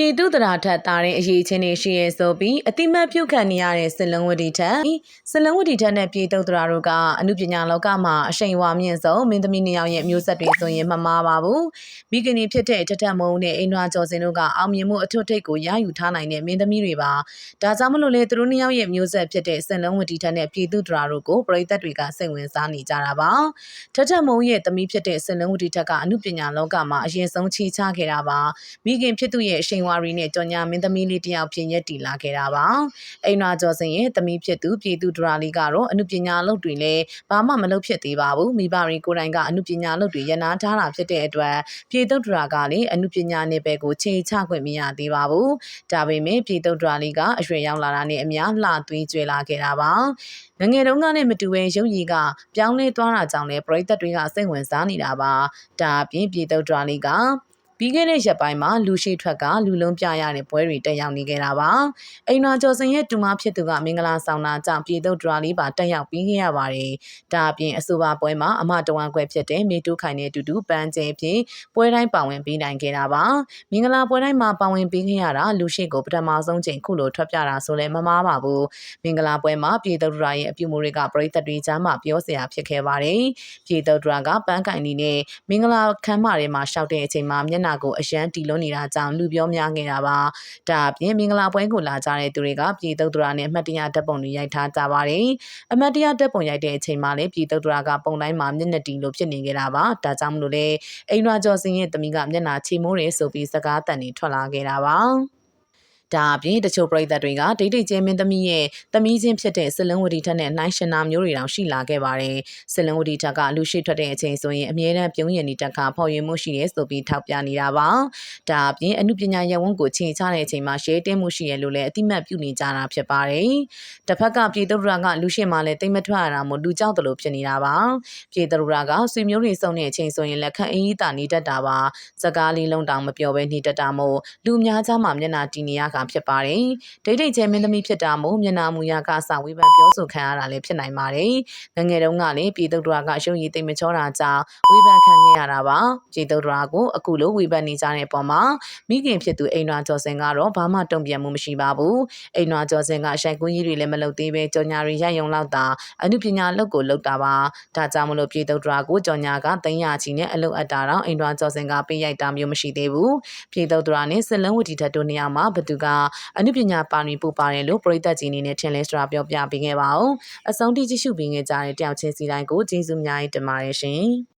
ပြည်သူတရာထက်သားတဲ့အရေးချင်းတွေရှိရဲဆိုပြီးအတိမတ်ပြုတ်ခံနေရတဲ့စလန်ဝတီထက်စလန်ဝတီထက်နဲ့ပြည်သူတရာတို့ကအမှုပညာလောကမှာအရှိန်အဝါမြင့်ဆုံးမင်းသမီးနှစ်ယောက်ရဲ့မျိုးဆက်တွေဆိုရင်မမှားပါဘူး မိခင်ကြီးဖြစ်တဲ့တထက်မုံနဲ့အိမ်နွားကျော်စင်တို့ကအောင်မြင်မှုအထွတ်ထိပ်ကိုရယူထားနိုင်တဲ့မင်းသမီးတွေပါဒါကြောင့်မလို့လေသူတို့နှစ်ယောက်ရဲ့မျိုးဆက်ဖြစ်တဲ့စလန်ဝတီထက်နဲ့ပြည်သူတရာတို့ကိုပရိသတ်တွေကစိတ်ဝင်စားနေကြတာပါတထက်မုံရဲ့သမီးဖြစ်တဲ့စလန်ဝတီထက်ကအမှုပညာလောကမှာအရင်ဆုံးချီချခဲ့တာပါမိခင်ဖြစ်သူရဲ့အရှိန်အဝါတွေနဲ့ကြော်ညာမင်းသမီးလေးတယောက်ဖြစ်ရက်တည်လာခဲ့တာပါအိမ်နာကျော်စင်ရဲ့သမီးဖြစ်သူပြည်သူဒရာလီကတော့အမှုပညာလုပ်တွေလည်းဘာမှမလုပ်ဖြစ်သေးပါဘူးမိဘတွေကိုယ်တိုင်ကအမှုပညာလုပ်တွေရနာထားတာဖြစ်တဲ့အတွက်ပြည်သူဒရာကလည်းအမှုပညာနယ်ပယ်ကိုခြေချခွင့်မရသေးပါဘူးဒါပေမဲ့ပြည်သူဒရာလီကအရွယ်ရောက်လာတာနဲ့အများလှသွေးကြွေလာခဲ့တာပါငငယ်တုန်းကနဲ့မတူဘဲရုပ်ရည်ကပြောင်းလဲသွားတာကြောင့်လည်းပရိသတ်တွေကစိတ်ဝင်စားနေတာပါဒါအပြင်ပြည်သူဒရာလီက ပြီးခဲ့တဲ့ရက်ပိုင်းမှာလူရှိထွက်ကလူလုံးပြရတဲ့ပွဲတွေတက်ရောက်နေခဲ့တာပါအိမ်နာကျော်စင်ရဲ့တူမဖြစ်သူကမင်္ဂလာဆောင်တာကြောင့်ပြည်သူဒရာလေးပါတက်ရောက်ပြီးခဲ့ရပါတယ်ဒါအပြင်အဆိုပါပွဲမှာအမတဝမ်းခွဲဖြစ်တဲ့မေတုခိုင်နဲ့အတူတူပန်းကျဲဖြစ်ပွဲတိုင်းပါဝင်ပြီးနိုင်ခဲ့တာပါမင်္ဂလာပွဲတိုင်းမှာပါဝင်ပြီးခဲ့ရတာလူရှိကိုပထမဆုံးချိန်ခုလိုထွက်ပြတာဆိုလဲမမားပါဘူးမင်္ဂလာပွဲမှာပြည်သူဒရာရဲ့အပြုမူတွေကပရိသတ်တွေကြားမှာပြောစရာဖြစ်ခဲ့ပါတယ်ပြည်သူဒရာကပန်းကင်နေနဲ့မင်္ဂလာခမ်းမထဲမှာရှောက်တဲ့အချိန်မှာမျက်နှာကိုအရန်တီလွန်းနေတာကြောင့်လူပြောများခဲ့တာပါဒါအပြင်မင်္ဂလာပွဲကိုလာကြတဲ့သူတွေကပြည်သူဒရာနဲ့အမှတ်တရဓာတ်ပုံတွေရိုက်ထားကြပါတယ်အမှတ်တရဓာတ်ပုံရိုက်တဲ့အချိန်မှာလည်းပြည်သူဒရာကပုံတိုင်းမှာမျက်နှာတီလို့ဖြစ်နေခဲ့တာပါဒါကြောင့်မလို့လေအိမ်ရွာကျော်စင်ရဲ့တမီကမျက်နှာချီမိုးတယ်ဆိုပြီးစကားတန်တွေထွက်လာခဲ့တာပါ ဒါအပြင်တချို့ပရိသတ်တွေကဒိတ်ဒိတ်ကျဲမင်းသမီးရဲ့သမီးချင်းဖြစ်တဲ့ဆလန်ဝတီထက်နဲ့နိုင်ရှင်နာမျိုးတွေတောင်ရှိလာခဲ့ပါတယ်။ဆလန်ဝတီထက်ကလူရှိထွက်တဲ့အချိန်ဆိုရင်အမြဲတမ်းပြုံးရည်နေတက်ကဖော်ရည်မှုရှိရဲဆိုပြီးထောက်ပြနေတာပါ။ဒါအပြင်အမှုပညာရပ်ဝန်းကိုချိန်ချတဲ့အချိန်မှာရှေးတင်းမှုရှိရလို့လည်းအတိမတ်ပြုနေကြတာဖြစ်ပါတယ်။တစ်ဖက်ကပြည်သူရာကလူရှိမှလည်းတိတ်မထွက်ရတာမို့လူကြောက်တယ်လို့ဖြစ်နေတာပါ။ပြည်သူရာကဆွေမျိုးတွေစုံတဲ့အချိန်ဆိုရင်လက်ခန့်အင်းကြီးတာနေတတ်တာပါ။စကားလေးလုံးတောင်မပြောဘဲနေတတ်တာမို့လူများကြားမှာမျက်နှာတီနေရကဖြစ်ပါတယ်။ဒိတ်ဒိတ်ကျဲမင်းသမီးဖြစ်တာမို့မျက်နှာမူရကအစဝေဖန်ပြောဆိုခံရတာလည်းဖြစ်နိုင်ပါတယ်။ငငယ်တုန်းကလည်းပြည်သူတို့ကရုပ်ရည်သိမ့်မချောတာကြောင့်ဝေဖန်ခံခဲ့ရတာပါ။ပြည်သူတို့ကိုအခုလိုဝေဖန်နေကြတဲ့ပုံမှာမိခင်ဖြစ်သူအိမ်နွားကျော်စင်ကတော့ဘာမှတုံ့ပြန်မှုမရှိပါဘူး။အိမ်နွားကျော်စင်ကရှိုင်ကွင်းကြီးတွေလည်းမလုပ်သေးပဲကြော်ညာတွေရိုက်ယုံလောက်တာအမှုပညာလုပ်ကိုလုပ်တာပါ။ဒါကြောင့်မလို့ပြည်သူတို့ကိုကြော်ညာကသိန်းရချီနဲ့အလုတ်အပ်တာတော့အိမ်နွားကျော်စင်ကပေးရိုက်တာမျိုးမရှိသေးဘူး။ပြည်သူတို့နဲ့စလန်ဝတီထက်တို့နေရာမှာဘသူကအမှုပညာပါနေပူပါတယ်လို့ပရိသတ်ကြီးအနေနဲ့ထင်လဲဆိုတာပြောပြပေးခဲ့ပါဦးအဆုံးထိကြည့်ရှုပေးခဲ့ကြတဲ့တယောက်ချင်းစီတိုင်းကိုကျေးဇူးအများကြီးတင်ပါတယ်ရှင်